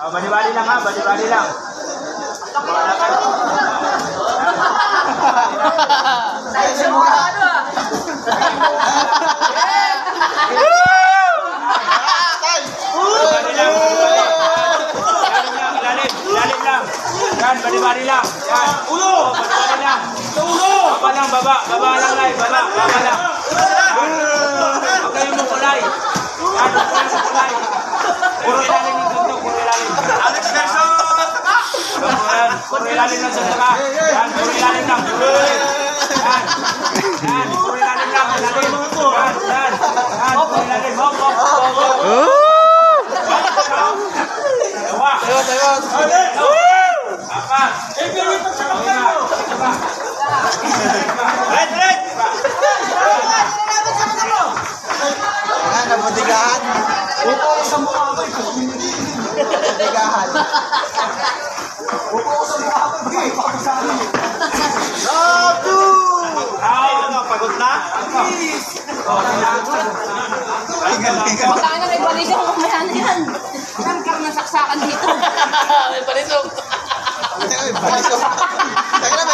Oh, bali-bali lang ha, bali-bali lang. Lang, ilalim, ilalim lang. Yan, bali-bali lang. Yan. Ulo! Bali-bali lang. Ulo! Baba lang, baba. Baba lang, Lai. Baba, baba lang. Huwag kayong mukulay. Yan, huwag kayong mukulay. Puro ilalim Yan, puro ilalim lang sa saka. Yan, puro ilalim lang. Puro ilalim. Yan. Yan, puro ilalim lang. Ilalim. Yan, yan. Yan, puro ilalim. Hop, hop, hop, hop. Dalawa. Apat. Lima. Lima. Red, red! Yan, nabutigahan. Upo ko sa mukha ko. Pagod na? Baka na may balisok mamaya na yan. Saan ka na saksakan dito? Ay, balisok. Teka na,